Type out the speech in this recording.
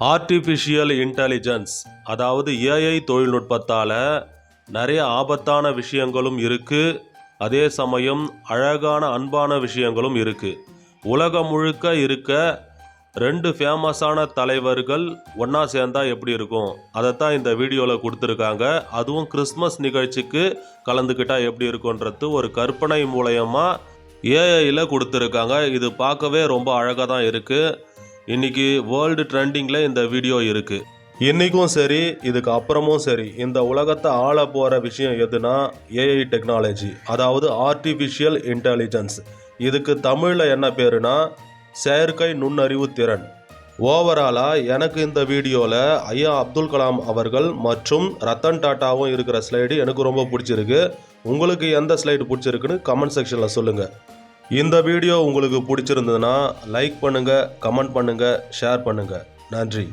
Artificial intelligence அதாவது AI தொழில்நுட்பத்தால் நிறைய ஆபத்தான விஷயங்களும் இருக்குது அதே சமயம் அழகான அன்பான விஷயங்களும் இருக்குது உலகம் முழுக்க இருக்க ரெண்டு ஃபேமஸான தலைவர்கள் ஒன்றா சேர்ந்தால் எப்படி இருக்கும்? அதைத்தான் இந்த வீடியோவில் கொடுத்துருக்காங்க. அதுவும் கிறிஸ்மஸ் நிகழ்ச்சிக்கு கலந்துக்கிட்டால் எப்படி இருக்குன்றது ஒரு கற்பனை மூலயமா ஏஐயில் கொடுத்துருக்காங்க. இது பார்க்கவே ரொம்ப அழகாக தான் இருக்குது இன்னைக்கு வேர்ல்டு ட்ரெண்டிங்கில் இந்த வீடியோ இருக்குது இன்றைக்கும் சரி இதுக்கு அப்புறமும் சரி இந்த உலகத்தை ஆள போகிற விஷயம் எதுனா ஏஐ டெக்னாலஜி அதாவது ஆர்டிஃபிஷியல் இன்டெலிஜென்ஸ் இதுக்கு தமிழில் என்ன பேருனா செயற்கை நுண்ணறிவு திறன். ஓவராலாக எனக்கு இந்த வீடியோவில் ஐயா அப்துல் கலாம் அவர்கள் மற்றும் ரத்தன் டாட்டாவும் இருக்கிற ஸ்லைடு எனக்கு ரொம்ப பிடிச்சிருக்கு. உங்களுக்கு எந்த ஸ்லைடு பிடிச்சிருக்குன்னு கமெண்ட் செக்ஷனில் சொல்லுங்கள் இந்த வீடியோ உங்களுக்கு பிடிச்சிருந்ததுன்னா லைக் பண்ணுங்கள் கமெண்ட் பண்ணுங்கள் ஷேர் பண்ணுங்கள் நன்றி.